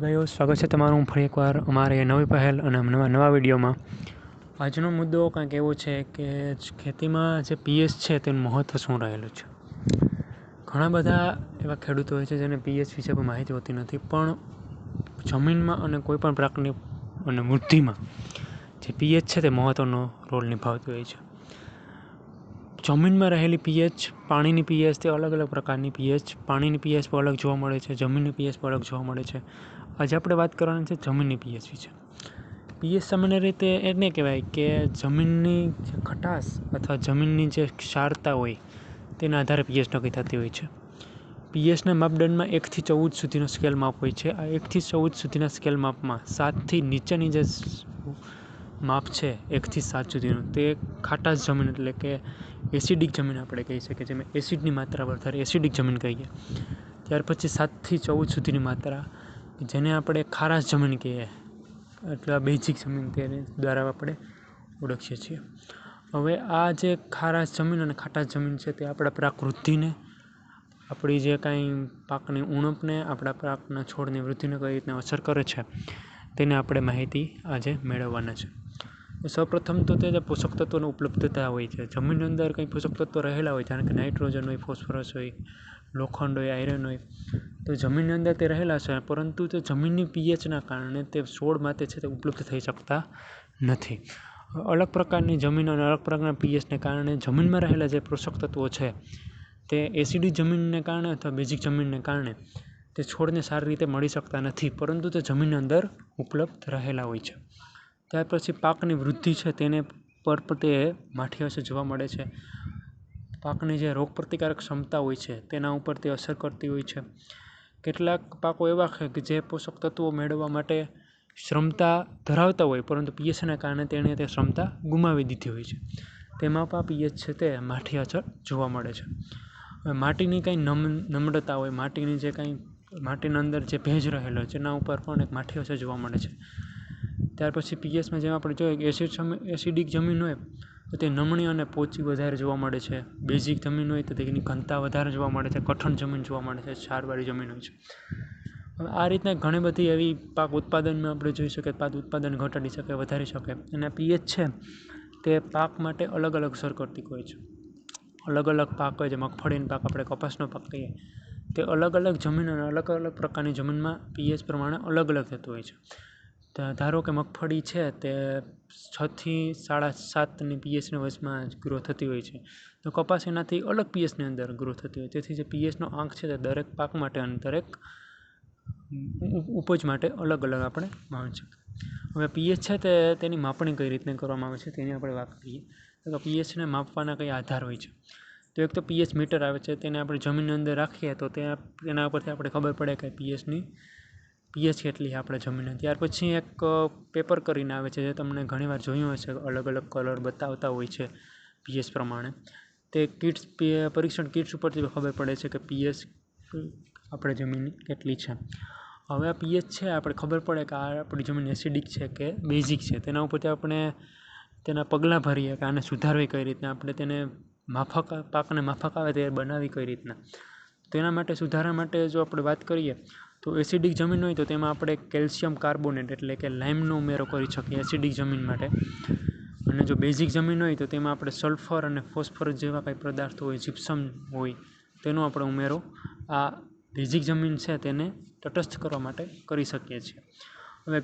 ભાઈ ભાઈઓ સ્વાગત છે તમારું ફરી એકવાર અમારે નવી પહેલ અને નવા નવા વિડીયોમાં. આજનો મુદ્દો કંઈક એવો છે કે ખેતીમાં જે પીએચ છે તેનું મહત્ત્વ શું રહેલું છે? ઘણા બધા એવા ખેડૂતો હોય છે જેને પીએચ વિશે પણ માહિતી હોતી નથી, પણ જમીનમાં અને કોઈપણ પ્રકારની અને વૃદ્ધિમાં જે પીએચ છે તે મહત્ત્વનો રોલ નિભાવતો હોય છે. જમીનમાં રહેલી પીએચ, પાણીની પીએચ અલગ અલગ પ્રકારની પીએચ, પાણીની પીએચ પર અલગ જોવા મળે છે, જમીનની પીએચ પર અલગ જોવા મળે છે. આજે આપણે વાત કરવાની છે જમીનની પીએચ વિશે. પીએચ સામાન્ય રીતે એને કહેવાય કે જમીનની જે ખટાશ અથવા જમીનની જે ક્ષારતા હોય તેના આધારે પીએચ નક્કી થતી હોય છે. પીએચના માપદંડમાં એકથી ચૌદ સુધીનો સ્કેલ માપ હોય છે. આ એકથી ચૌદ સુધીના સ્કેલ માપમાં સાતથી નીચેની જે માપ છે એકથી સાત સુધીનું. તે ખાટાશ જમીન એટલે કે એસિડિક જમીન આપણે કહી શકીએ જેમાં એસિડની માત્રા વધારે એસિડિક જમીન કહીએ. ત્યાર પછી સાતથી ચૌદ સુધીની માત્રા, જેને આપણે ખારાશ જમીન કહીએ. એટલે આ બેઝિક જમીન તેને દ્વારા આપણે ઓળખીએ છીએ. હવે આ જે ખારાશ જમીન અને ખાટાશ જમીન છે તે આપણા પ્રાકૃતિને, આપણી જે કાંઈ પાકની ઉણપને, આપણા પાકના છોડની વૃદ્ધિને કઈ રીતના અસર કરે છે, તેને આપણે માહિતી આજે મેળવવાના છે. સૌપ્રથમ તો તે જે પોષક તત્વોની ઉપલબ્ધતા હોય છે. જમીનની અંદર કંઈ પોષક તત્વો રહેલા હોય, જાણે કે નાઇટ્રોજન હોય, ફોસ્ફરસ હોય, લોખંડ હોય, આયરન હોય, તો જમીનની અંદર તે રહેલા છે, પરંતુ તે જમીનની પીએચના કારણે તે છોડ માટે છે તે ઉપલબ્ધ થઈ શકતા નથી. અલગ પ્રકારની જમીન અને અલગ પ્રકારના પીએચને કારણે જમીનમાં રહેલા જે પોષક તત્વો છે, તે એસિડિક જમીનને કારણે અથવા બેઝિક જમીનને કારણે તે છોડને સારી રીતે મળી શકતા નથી, પરંતુ તે જમીનની અંદર ઉપલબ્ધ રહેલા હોય છે. ત્યાર પછી પાકની વૃદ્ધિ છે તેને પર પણ તે માઠી અસર જોવા મળે છે. પાકની જે રોગ પ્રતિકારક ક્ષમતા હોય છે, તેના ઉપર તે અસર કરતી હોય છે. કેટલાક પાકો એવા છે કે જે પોષક તત્વો મેળવવા માટે ક્ષમતા ધરાવતા હોય, પરંતુ પીએચના કારણે તેણે તે ક્ષમતા ગુમાવી દીધી હોય છે. તેમાં પણ પીએચ છે તે માઠી અસર જોવા મળે છે. હવે માટીની કંઈ નમ, નમ્રતા હોય, માટીની જે કાંઈ, માટીની અંદર જે ભેજ રહેલો છે એના ઉપર પણ એક માઠી અસર જોવા મળે છે. ત્યાર પછી પીએચમાં જેમ આપણે જોઈએ કે એસિડ એસિડિક જમીન હોય, તો તે નમણી અને પોચી વધારે જોવા મળે છે. બેઝિક જમીન હોય, તો તેની ઘનતા વધારે જોવા મળે છે. કઠણ જમીન જોવા મળે છે. ક્ષારવાળી જમીન હોય છે. હવે આ રીતના ઘણી બધી એવી પાક ઉત્પાદનમાં આપણે જોઈ શકીએ, પાક ઉત્પાદન ઘટાડી શકે, વધારી શકે. અને પીએચ છે, તે પાક માટે અલગ અલગ અસર કરતી હોય છે. અલગ અલગ પાક હોય જે મગફળીનો પાક, આપણે કપાસનો પાક કહીએ, તે અલગ અલગ જમીન અને અલગ અલગ પ્રકારની જમીનમાં પીએચ પ્રમાણે અલગ અલગ થતું હોય છે. ધારો કે મગફળી છે તે છથી સાડા સાતની પીએચની વચમાં ગ્રો થતી હોય છે. તો કપાસ એનાથી અલગ પીએચની અંદર ગ્રો થતી હોય. તેથી જે પીએચનો આંક છે તે દરેક પાક માટે અને દરેક ઉપજ માટે અલગ અલગ આપણે માની શકીએ. હવે પીએચ છે તે તેની માપણી કઈ રીતને કરવામાં આવે છે તેની આપણે વાત કરીએ. તો પીએચને માપવાના કઈ આધાર હોય છે. તો એક તો પીએચ મીટર આવે છે, તેને આપણે જમીનની અંદર રાખીએ તો તે તેના ઉપરથી આપણે ખબર પડે કે પીએચની પીએચ કેટલી આપણે જમીને. ત્યાર પછી એક પેપર કરીને આવે છે જે તમને ઘણીવાર જોયું હશે, અલગ અલગ કલર બતાવતા હોય છે પીએચ પ્રમાણે. તે કિટ્સ પરીક્ષણ કિટ્સ ઉપરથી ખબર પડે છે કે પીએચ આપણે જમીન કેટલી છે. હવે આ પીએચ છે, આપણે ખબર પડે કે આ આપણી જમીન એસિડિક છે કે બેઝિક છે. તેના ઉપરથી આપણે તેના પગલાં ભરીએ કે આને સુધારવી કઈ રીતના, આપણે તેને માફક, પાકને માફક આવે તે બનાવી કઈ રીતના. તેના માટે, સુધારા માટે જો આપણે વાત કરીએ તો એસિડિક જમીન હોય તો તેમાં આપણે કેલ્શિયમ કાર્બોનેટ એટલે કે લાઇમનો ઉમેરો કરી શકીએ એસિડિક જમીન માટે. અને જો બેઝિક જમીન હોય તો તેમાં આપણે સલ્ફર અને ફોસ્ફરસ જેવા કંઈ પદાર્થો હોય જીપ્સમ હોય, તેનો આપણે ઉમેરો આ બેઝિક જમીન છે તેને તટસ્થ કરવા માટે કરી શકીએ છીએ. હવે